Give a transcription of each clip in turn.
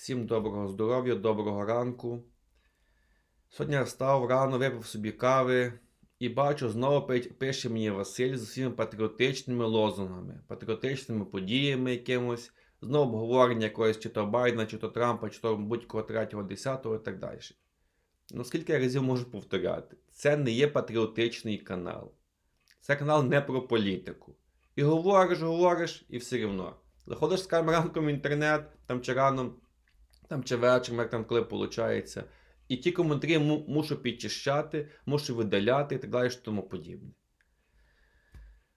Всім доброго здоров'я, доброго ранку. Сьогодні я встав рано, випив собі кави і бачу, знову пише мені Василь з усіма патріотичними лозунгами, патріотичними подіями якимось, знову обговорення якогось чи то Байдена, чи то Трампа, чи то будь-кого третього, десятого і так далі. Ну, скільки я разів можу повторяти? Це не є патріотичний канал. Це канал не про політику. І говориш, говориш, і все рівно. Заходиш з камеранком в інтернет, там чи рано, там чи вечором, як там коли виходить. І ті коментарі му- мушу підчищати, мушу видаляти і так далі, і тому подібне.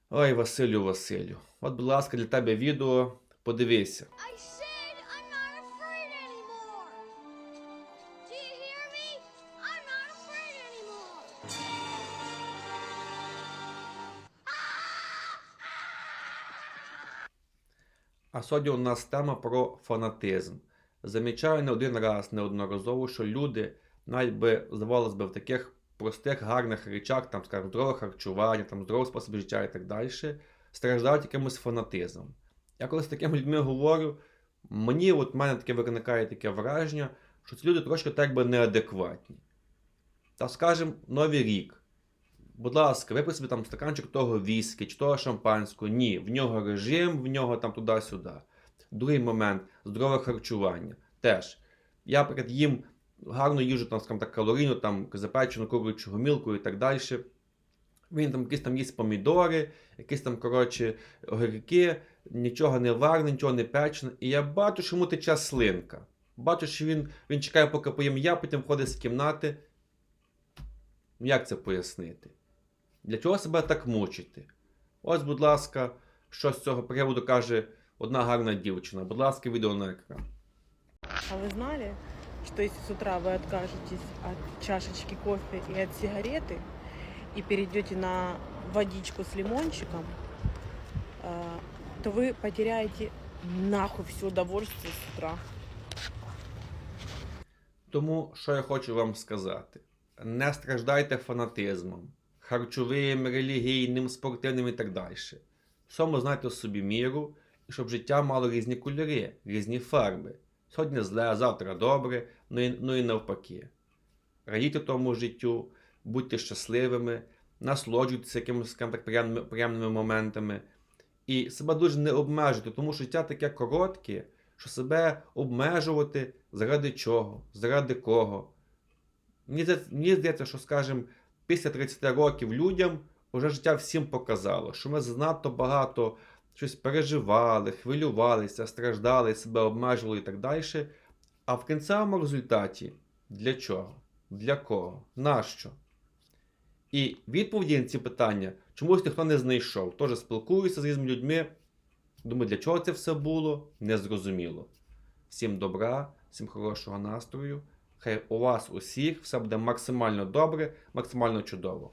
Ой, Василю, Василю. От, будь ласка, для тебе відео. Подивися. А сьогодні у нас тема про фанатизм. Замічаю не один раз неодноразово, що люди, навіть би здавалось би, в таких простих гарних речах, там, скажімо, здорове харчування, там, здоровий спосіб життя і так далі, страждають якимось фанатизмом. Я коли з такими людьми говорю, мені от мене таке виникає таке враження, що ці люди трошки так би неадекватні. Та скажімо, Новий рік. Будь ласка, випий собі там стаканчик того віскі чи того шампанського. Ні, в нього режим, в нього там туди-сюди. Другий момент здорове харчування. Теж. Я, наприклад, їм гарну їжу, там, скажімо так, калорійну, там, запечену курячу гомілку і так далі. Він там якісь там їсть помідори, якісь там, коротше, огірки, нічого не варене, нічого не печене. І я бачу, що йому тече слинка. Бачу, що він, він чекає, поки поїм я, потім входить з кімнати. Як це пояснити? Для чого себе так мучити? Ось, будь ласка, що з цього приводу каже одна гарна дівчина. Будь ласка, відео на екран. А вы знали, что если с утра вы откажетесь от чашечки кофе и от сигареты и перейдете на водичку с лимончиком, э, то вы потеряете нахуй все удовольствие с утра. Тому що я хочу вам сказати: не страждайте фанатизмом, харчовим, релігійним, спортивним і так далі. Всьому знайте собі міру, і щоб життя мало різні кольори, різні фарби. Сьогодні зле, завтра добре, ну і, ну і навпаки. Радійте тому життю, будьте щасливими, насолоджуйтеся так, приємними, приємними моментами. І себе дуже не обмежуйте, тому що життя таке коротке, що себе обмежувати заради чого, заради кого. Мені мені здається, що, скажімо, після 30 років людям вже життя всім показало, що ми занадто багато щось переживали, хвилювалися, страждали, себе обмежували і так далі. А в кінцевому результаті для чого? Для кого? Нащо? І відповіді на ці питання чомусь ніхто не знайшов. Тож спілкуюся з різними людьми. Думаю, для чого це все було? Незрозуміло. Всім добра, всім хорошого настрою. Хай у вас усіх все буде максимально добре, максимально чудово.